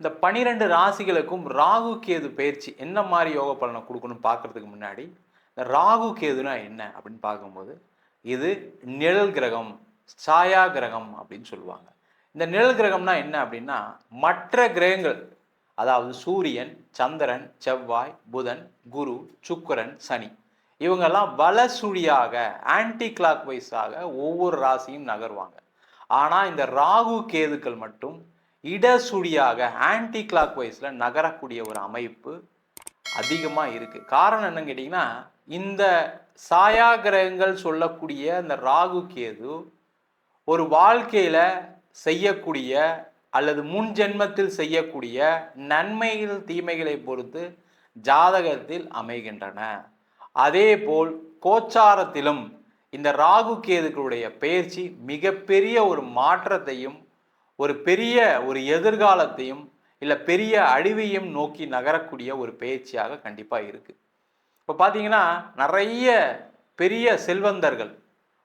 இந்த பனிரெண்டு ராசிகளுக்கும் ராகு கேது பயிற்சி என்ன மாதிரி யோக பலனை கொடுக்கணும்னு பார்க்கறதுக்கு முன்னாடி இந்த ராகு கேதுனா என்ன அப்படின்னு பார்க்கும்போது இது நிழல் கிரகம் சாயா கிரகம் அப்படின்னு சொல்லுவாங்க. இந்த நிழல் கிரகம்னா என்ன அப்படின்னா மற்ற கிரகங்கள் அதாவது சூரியன் சந்திரன் செவ்வாய் புதன் குரு சுக்கரன் சனி இவங்கெல்லாம் வலசுழியாக ஆன்டி கிளாக் வைஸாக ஒவ்வொரு ராசியும் நகர்வாங்க. ஆனால் இந்த ராகு கேதுக்கள் மட்டும் இடசுடியாக ஆன்டி கிளாக் வைஸில் நகரக்கூடிய ஒரு அமைப்பு அதிகமாக இருக்குது காரணம் என்னன்னு கேட்டிங்கன்னா இந்த சாயா கிரகங்கள் சொல்லக்கூடிய அந்த ராகு கேது ஒரு வாழ்க்கையில் செய்யக்கூடிய அல்லது முன் ஜென்மத்தில் செய்யக்கூடிய நன்மைகள் தீமைகளை பொறுத்து ஜாதகத்தில் அமைகின்றன. அதேபோல் கோச்சாரத்திலும் இந்த ராகு கேதுக்களுடைய பயிற்சி மிகப்பெரிய ஒரு மாற்றத்தையும் ஒரு பெரிய ஒரு எதிர்காலத்தையும் இல்லை பெரிய அழிவையும் நோக்கி நகரக்கூடிய ஒரு பயிற்சியாக கண்டிப்பாக இருக்குது இப்போ பார்த்தீங்கன்னா நிறைய பெரிய செல்வந்தர்கள்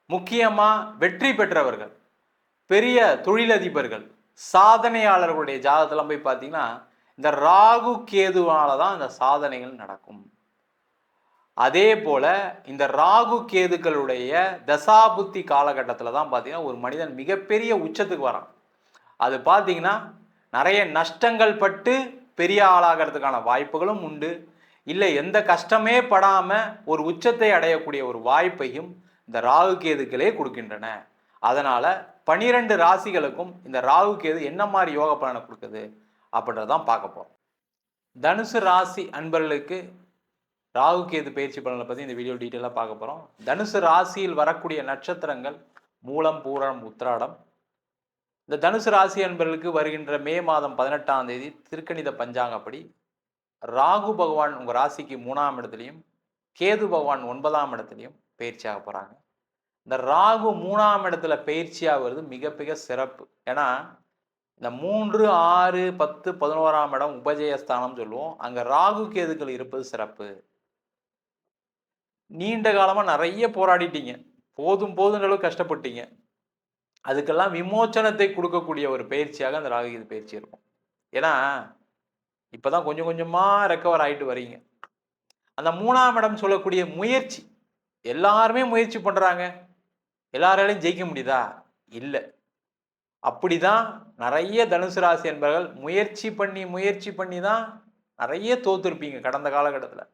முக்கியமாக வெற்றி பெற்றவர்கள் பெரிய தொழிலதிபர்கள் சாதனையாளர்களுடைய ஜாதகத்தெல்லாம் போய் பார்த்தீங்கன்னா இந்த ராகு கேதுவால தான் இந்த சாதனைகள் நடக்கும். அதே போல் இந்த ராகு கேதுக்களுடைய தசாபுத்தி காலகட்டத்தில் தான் பார்த்தீங்கன்னா ஒரு மனிதன் மிகப்பெரிய உச்சத்துக்கு வரான். அது பார்த்தீங்கன்னா நிறைய நஷ்டங்கள் பட்டு பெரிய ஆளாகிறதுக்கான வாய்ப்புகளும் உண்டு. இல்லை எந்த கஷ்டமே படாமல் ஒரு உச்சத்தை அடையக்கூடிய ஒரு வாய்ப்பையும் இந்த ராகு கேதுக்களே கொடுக்கின்றன. அதனால் பனிரெண்டு ராசிகளுக்கும் இந்த ராகு கேது என்ன மாதிரி யோக பலனை கொடுக்குது அப்படின்றதான் பார்க்க போகிறோம் தனுசு ராசி அன்பர்களுக்கு ராகு கேது பயிற்சி பலனை பற்றி இந்த வீடியோ டீட்டெயிலாக பார்க்க போகிறோம் தனுசு ராசியில் வரக்கூடிய நட்சத்திரங்கள் மூலம் பூரம் உத்திராடம் இந்த தனுசு ராசி அன்பர்களுக்கு வருகின்ற மே மாதம் பதினெட்டாம் தேதி திருக்கணித பஞ்சாங்கப்படி ராகு பகவான் உங்கள் ராசிக்கு மூணாம் இடத்துலையும் கேது பகவான் ஒன்பதாம் இடத்துலையும் பயிற்சியாக போகிறாங்க இந்த ராகு மூணாம் இடத்துல பயிற்சியாக வருது மிக மிக சிறப்பு. ஏன்னா இந்த மூன்று ஆறு பத்து பதினோராம் இடம் உபஜயஸ்தானம் சொல்லுவோம். அங்கே ராகு கேதுக்கள் இருப்பது சிறப்பு. நீண்ட காலமாக நிறைய போராடிட்டீங்க. போதும் போதுன்ற அளவுக்கு கஷ்டப்பட்டீங்க. அதுக்கெல்லாம் விமோச்சனத்தை கொடுக்கக்கூடிய ஒரு பயிற்சியாக அந்த ராகு பயிற்சி இருக்கும். ஏன்னா இப்போதான் கொஞ்சம் கொஞ்சமாக ரெக்கவர் ஆகிட்டு வரீங்க அந்த மூணாம் இடம் சொல்லக்கூடிய முயற்சி எல்லாருமே முயற்சி பண்ணுறாங்க எல்லாராலையும் ஜெயிக்க முடியுதா? இல்லை. அப்படிதான் நிறைய தனுசு ராசி என்பவர்கள் முயற்சி பண்ணி முயற்சி பண்ணி தான் நிறைய தோத்துருப்பீங்க கடந்த காலகட்டத்தில்.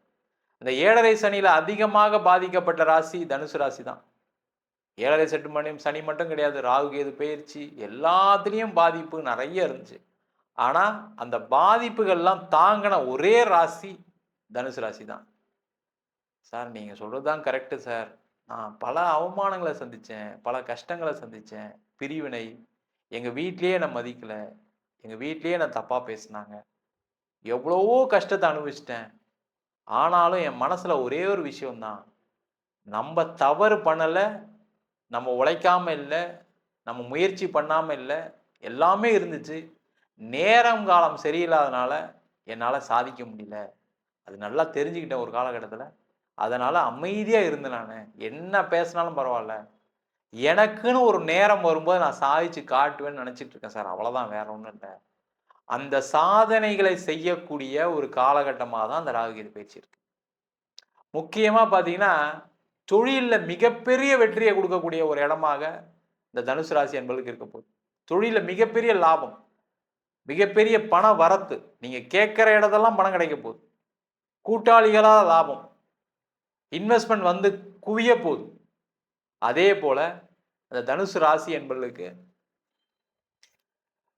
இந்த ஏழரை சனியில் அதிகமாக பாதிக்கப்பட்ட ராசி தனுசு ராசி தான். ஏழரை செட்டு மணியும் சனி மட்டும் கிடையாது ராகு கேது பயிற்சி எல்லாத்துலேயும் பாதிப்பு நிறைய இருந்துச்சு. ஆனால் அந்த பாதிப்புகள்லாம் தாங்கின ஒரே ராசி தனுசு ராசி தான். சார் நீங்கள் சொல்கிறது தான் கரெக்டு சார். நான் பல அவமானங்களை சந்தித்தேன் பல கஷ்டங்களை சந்தித்தேன் பிரிவினை. எங்கள் வீட்லேயே என்னை மதிக்கலை எங்கள் வீட்லேயே நான் தப்பாக பேசினாங்க. எவ்வளவோ கஷ்டத்தை அனுபவிச்சிட்டேன். ஆனாலும் என் மனசில் ஒரே ஒரு விஷயம்தான் நம்ம தவறு பண்ணலை நம்ம உழைக்காம இல்லை நம்ம முயற்சி பண்ணாமல் இல்லை எல்லாமே இருந்துச்சு. நேரம் காலம் சரியில்லாதனால என்னால் சாதிக்க முடியல. அது நல்லா தெரிஞ்சுக்கிட்டேன் ஒரு காலகட்டத்தில். அதனால் அமைதியாக இருந்தேன் நான் என்ன பேசினாலும் பரவாயில்ல. எனக்குன்னு ஒரு நேரம் வரும்போது நான் சாதிச்சு காட்டுவேன்னு நினச்சிட்டு இருக்கேன் சார். அவ்வளோதான் வேற ஒன்றும் இல்லை. அந்த சாதனைகளை செய்யக்கூடிய ஒரு காலகட்டமாக தான் அந்த ராகுகேது பயிற்சி இருக்கு. முக்கியமாக பார்த்தீங்கன்னா தொழிலில் மிகப்பெரிய வெற்றியை கொடுக்கக்கூடிய ஒரு இடமாக இந்த தனுசு ராசி என்பதுக்கு இருக்க போகுது. தொழிலில் மிகப்பெரிய லாபம் மிகப்பெரிய பண வரத்து நீங்கள் கேட்குற இடத்தெல்லாம் பணம் கிடைக்க போகுது. கூட்டாளிகளாக லாபம் இன்வெஸ்ட்மெண்ட் வந்து குவிய போகுது. அதே போல் அந்த தனுசு ராசி என்பதுக்கு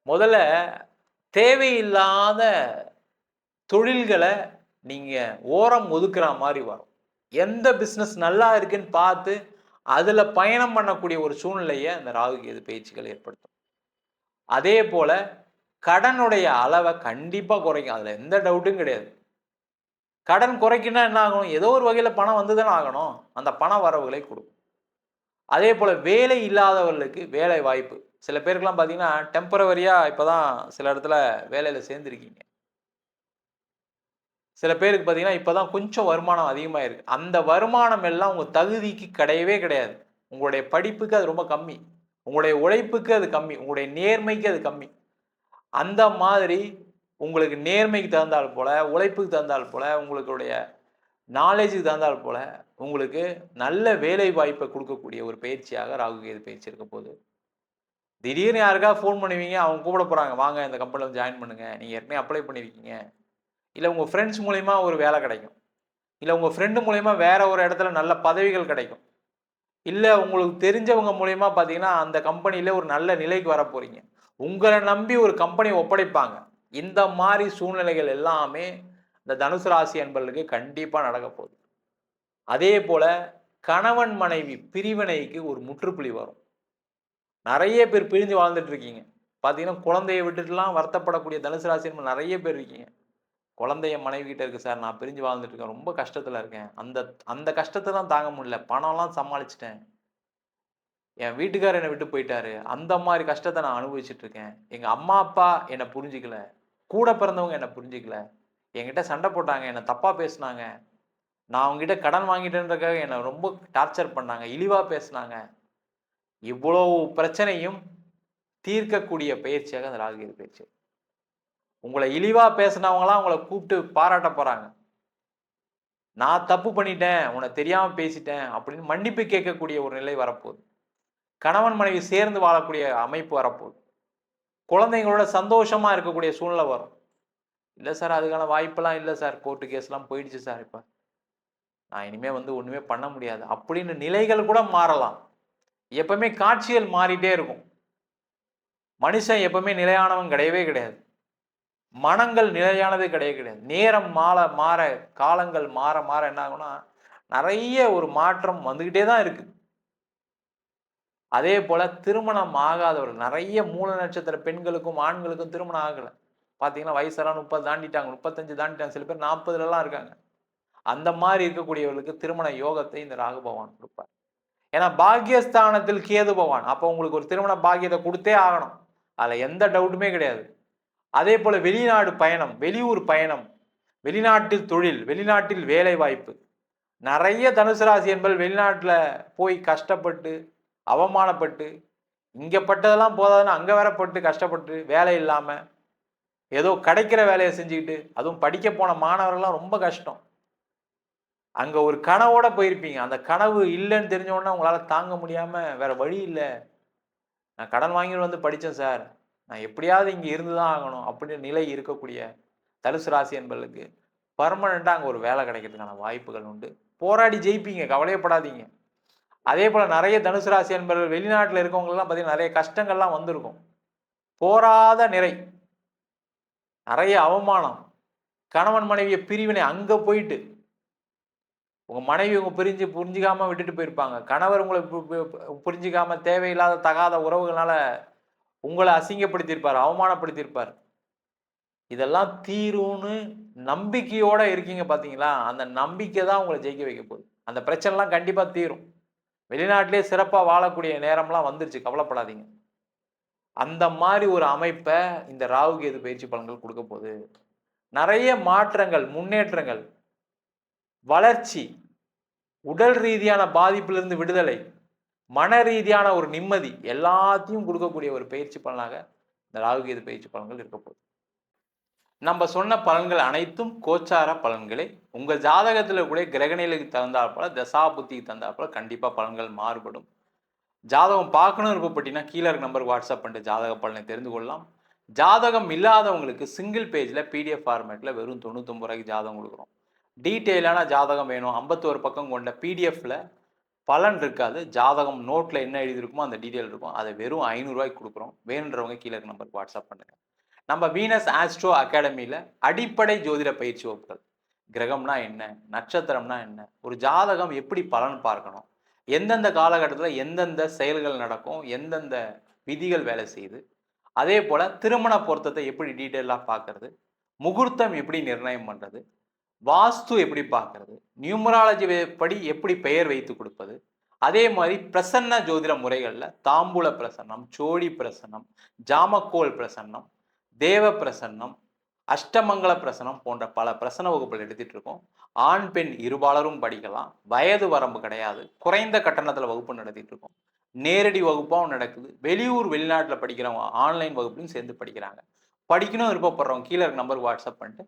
முதல்ல தேவையில்லாத தொழில்களை நீங்கள் ஓரம் ஒதுக்குற மாதிரி வரும். எந்த பிஸ்னஸ் நல்லா இருக்குன்னு பார்த்து அதில் பயணம் பண்ணக்கூடிய ஒரு சூழ்நிலையை அந்த ராகு கேது பயிற்சிகள் ஏற்படுத்தும். அதே போல் கடனுடைய அளவை கண்டிப்பாக குறைக்கும். அதில் எந்த டவுட்டும் கிடையாது. கடன் குறைக்கணும்னா என்ன ஆகணும்? ஏதோ ஒரு வகையில் பணம் வந்து தானே ஆகணும். அந்த பண வரவுகளை கொடுக்கும். அதே போல் வேலை இல்லாதவர்களுக்கு வேலை வாய்ப்பு. சில பேருக்கெல்லாம் பார்த்தீங்கன்னா டெம்பரவரியாக இப்போ தான் சில இடத்துல வேலையில் சேர்ந்துருக்கீங்க. சில பேருக்கு பார்த்தீங்கன்னா இப்போ தான் கொஞ்சம் வருமானம் அதிகமாக இருக்குது அந்த வருமானம் எல்லாம் உங்கள் தகுதிக்கு கிடையவே கிடையாது. உங்களுடைய படிப்புக்கு அது ரொம்ப கம்மி. உங்களுடைய உழைப்புக்கு அது கம்மி. உங்களுடைய நேர்மைக்கு அது கம்மி. அந்த மாதிரி உங்களுக்கு நேர்மைக்கு தகுந்தால் போல் உழைப்புக்கு தகுந்தால் போல் உங்களுடைய நாலேஜுக்கு தகுந்தால் போல் உங்களுக்கு நல்ல வேலை வாய்ப்பை கொடுக்கக்கூடிய ஒரு பயிற்சியாக ராகு கேது பயிற்சி இருக்க போகுது. திடீர்னு யாருக்காவது ஃபோன் பண்ணுவீங்க அவங்க கூப்பிட போகிறாங்க வாங்க இந்த கம்பெனியில் ஜாயின் பண்ணுங்கள் நீங்கள் ஏற்கனவே அப்ளை பண்ணியிருக்கீங்க இல்லை உங்கள் ஃப்ரெண்ட்ஸ் மூலயமா ஒரு வேலை கிடைக்கும். இல்லை உங்கள் ஃப்ரெண்டு மூலிமா வேறு ஒரு இடத்துல நல்ல பதவிகள் கிடைக்கும். இல்லை உங்களுக்கு தெரிஞ்சவங்க மூலிமா பார்த்தீங்கன்னா அந்த கம்பெனியில் ஒரு நல்ல நிலைக்கு வர போகிறீங்க உங்களை நம்பி ஒரு கம்பெனி ஒப்படைப்பாங்க. இந்த மாதிரி சூழ்நிலைகள் எல்லாமே இந்த தனுசு ராசி அன்பர்களுக்கு கண்டிப்பாக நடக்க போகுது. அதே போல் கணவன் மனைவி பிரிவினைக்கு ஒரு முற்றுப்புள்ளி வரும். நிறைய பேர் பிரிஞ்சு வாழ்ந்துட்டு இருக்கீங்க. பார்த்தீங்கன்னா குழந்தைய விட்டுட்டுலாம் வருத்தப்படக்கூடிய தனுசு ராசி நிறைய பேர் இருக்கீங்க. குழந்தைய மனைவி கிட்ட இருக்கு சார் நான் பிரிஞ்சு வாழ்ந்துட்டு இருக்கேன். ரொம்ப கஷ்டத்துல இருக்கேன். அந்த அந்த கஷ்டத்தை தான் தாங்க முடியல. பணம்லாம் சமாளிச்சிட்டேன். என் வீட்டுக்காரர் என்னை விட்டு போயிட்டாரு. அந்த மாதிரி கஷ்டத்தை நான் அனுபவிச்சுட்டு இருக்கேன். எங்க அம்மா அப்பா என்னை புரிஞ்சிக்கல. கூட பிறந்தவங்க என்னை புரிஞ்சிக்கல. என்கிட்ட சண்டை போட்டாங்க. என்னை தப்பா பேசினாங்க. நான் அவங்ககிட்ட கடன் வாங்கிட்டேன்றக்காக என்னை ரொம்ப டார்ச்சர் பண்ணாங்க. இழிவா பேசுனாங்க. இவ்வளோ பிரச்சனையும் தீர்க்கக்கூடிய பயிற்சியாக அந்த ராகுகிரி பயிற்சி. உங்களை இழிவா பேசினவங்களாம் உங்களை கூப்பிட்டு பாராட்ட போறாங்க. நான் தப்பு பண்ணிட்டேன் உன்னை தெரியாம பேசிட்டேன் அப்படின்னு மன்னிப்பு கேட்கக்கூடிய ஒரு நிலை வரப்போகுது. கணவன் மனைவி சேர்ந்து வாழக்கூடிய அமைப்பு வரப்போகுது. குழந்தைங்களோட சந்தோஷமா இருக்கக்கூடிய சூழ்நிலை வரும். இல்லை சார் அதுக்கான வாய்ப்பெல்லாம் இல்லை சார் கோர்ட்டு கேஸ்லாம் போயிடுச்சு சார் இப்போ. நான் இனிமே வந்து ஒன்றுமே பண்ண முடியாது. அப்படின்னு நிலைகள் கூட மாறலாம். எப்பவுமே காட்சிகள் மாறிட்டே இருக்கும். மனுஷன் எப்பவுமே நிலையானவன் கிடையவே கிடையாது. மனங்கள் நிலையானதே கிடையவே கிடையாது. நேரம் மாற மாற காலங்கள் மாற மாற என்ன ஆகும்னா நிறைய ஒரு மாற்றம் வந்துக்கிட்டே தான் இருக்கு. அதே போல திருமணம் ஆகாதவர்கள் நிறைய மூல நட்சத்திர பெண்களுக்கும் ஆண்களுக்கும் திருமணம் ஆகலை. பார்த்தீங்கன்னா வயசெல்லாம் முப்பது தாண்டிட்டாங்க முப்பத்தஞ்சு தாண்டிட்டாங்க சில பேர் நாற்பதுலலாம் இருக்காங்க. அந்த மாதிரி இருக்கக்கூடியவர்களுக்கு திருமண யோகத்தை இந்த ராகு பகவான் கொடுப்பார். ஏன்னா பாக்கியஸ்தானத்தில் கேது பகவான். அப்போ உங்களுக்கு ஒரு திருமண பாக்கியத்தை கொடுத்தே ஆகணும். அதில் எந்த டவுட்டுமே கிடையாது. அதே போல் வெளிநாடு பயணம் வெளியூர் பயணம் வெளிநாட்டில் தொழில் வெளிநாட்டில் வேலை வாய்ப்பு நிறைய தனுசு ராசி என்பது வெளிநாட்டில் போய் கஷ்டப்பட்டு அவமானப்பட்டு இங்கே பட்டதெல்லாம் போதாதுன்னு அங்கே வரப்பட்டு கஷ்டப்பட்டு வேலை இல்லாமல் ஏதோ கிடைக்கிற வேலையை செஞ்சுக்கிட்டு அதுவும் படிக்க போன மாணவர்கள்லாம் ரொம்ப கஷ்டம். அங்கே ஒரு கனவோட போயிருப்பீங்க. அந்த கனவு இல்லைன்னு தெரிஞ்ச உடனே உங்களால் தாங்க முடியாமல் வேற வழி இல்லை. நான் கடன் வாங்கிட்டு வந்து படித்தேன் சார். நான் எப்படியாவது இங்கே இருந்து தான் ஆகணும் அப்படின்னு நிலை இருக்கக்கூடிய தனுசு ராசி என்பர்களுக்கு பர்மனெண்ட்டாக அங்கே ஒரு வேலை கிடைக்கிறதுக்கான வாய்ப்புகள் உண்டு. போராடி ஜெயிப்பீங்க கவலையப்படாதீங்க. அதே போல் நிறைய தனுசு ராசி என்பர்கள் வெளிநாட்டில் இருக்கவங்களாம் பார்த்தீங்கன்னா நிறைய கஷ்டங்கள்லாம் வந்திருக்கும். போராத நிறை நிறைய அவமானம் கணவன் மனைவிய பிரிவினை அங்கே போயிட்டு உங்கள் மனைவி உங்க பிரிஞ்சு புரிஞ்சிக்காமல் விட்டுட்டு போயிருப்பாங்க. கணவர் உங்களை பு- தேவையில்லாத தகாத உறவுகளால் உங்களை அசிங்கப்படுத்தியிருப்பார் அவமானப்படுத்தியிருப்பார். இதெல்லாம் தீரும்னு நம்பிக்கையோட இருக்கீங்க பார்த்தீங்களா அந்த நம்பிக்கை தான் உங்களை ஜெயிக்க வைக்க போகுது. அந்த பிரச்சனைலாம் கண்டிப்பாக தீரும். வெளிநாட்டிலே சிறப்பாக வாழக்கூடிய நேரம்லாம் வந்துருச்சு கவலைப்படாதீங்க. அந்த மாதிரி ஒரு அமைப்பை இந்த ராகு கேது பயிற்சி பலன்கள் கொடுக்க போகுது. நிறைய மாற்றங்கள் முன்னேற்றங்கள் வளர்ச்சி உடல் ரீதியான பாதிப்பிலிருந்து விடுதலை மன ரீதியான ஒரு நிம்மதி எல்லாத்தையும் கொடுக்கக்கூடிய ஒரு பயிற்சி பலனாக இந்த ராகுகேது பயிற்சி பலன்கள் இருக்க போகுது. நம்ம சொன்ன பலன்கள் அனைத்தும் கோச்சார பலன்களே. உங்கள் ஜாதகத்தில் கூட கிரகநிலைக்கு தகுந்தாற் போல தசா புத்திக்கு தகுந்தாற் போல பலன்கள் மாறுபடும். ஜாதகம் பார்க்கணும் விருப்பப்பட்டீங்கன்னா கீழே இருக்க நம்பருக்கு வாட்ஸ்அப் பண்ணிட்டு ஜாதக பலனை தெரிந்து கொள்ளலாம். ஜாதகம் இல்லாதவங்களுக்கு சிங்கிள் பேஜில் பிடிஎஃப் ஃபார்மேட்டில் வெறும் தொண்ணூத்தொம்பது ரூபாய்க்கு ஜாதகம் கொடுக்குறோம். டீட்டெயிலான ஜாதகம் வேணும். ஐம்பத்தோரு பக்கம் கொண்ட பிடிஎஃப்ல பலன் இருக்காது. ஜாதகம் நோட்டில் என்ன எழுதியிருக்குமோ அந்த டீட்டெயில் இருக்கும். அதை வெறும் ஐநூறுரூவாய்க்கு கொடுக்குறோம். வேணுன்றவங்க கீழே இருக்க நம்பருக்கு வாட்ஸ்அப் பண்ணுங்கள் நம்ம வீனஸ் ஆஸ்ட்ரோ அகாடமியில் அடிப்படை ஜோதிட பயிற்சி வகுப்புகள். கிரகம்னா என்ன? நட்சத்திரம்னா என்ன? ஒரு ஜாதகம் எப்படி பலன் பார்க்கணும்? எந்தெந்த காலகட்டத்தில் எந்தெந்த செயல்கள் நடக்கும்? எந்தெந்த விதிகள் வேலை செய்யுது? அதே போல் திருமண பொருத்தத்தை எப்படி டீட்டெயிலாக பார்க்கறது? முகூர்த்தம் எப்படி நிர்ணயம் பண்ணுறது வாஸ்து எப்படி பார்க்கறது? நியூமராலஜி படி எப்படி பெயர் வைத்து கொடுப்பது? அதே மாதிரி பிரசன்ன ஜோதிட முறைகளில் தாம்பூல பிரசன்னம் சோழி பிரசன்னம் ஜாமக்கோல் பிரசன்னம் தேவ பிரசன்னம் அஷ்டமங்கல பிரசனம் போன்ற பல பிரசன வகுப்புகள் எடுத்துட்டு இருக்கோம். ஆண் பெண் இருபாலரும் படிக்கலாம். வயது வரம்பு கிடையாது. குறைந்த கட்டணத்தில் வகுப்பு நடத்திட்டு இருக்கோம். நேரடி வகுப்பாகவும் நடக்குது. வெளியூர் வெளிநாட்டில் படிக்கிறவங்க ஆன்லைன் வகுப்புலையும் சேர்ந்து படிக்கிறாங்க. படிக்கணும் விருப்பப்படுறவங்க கீழே இருக்க வாட்ஸ்அப் பண்ணிட்டு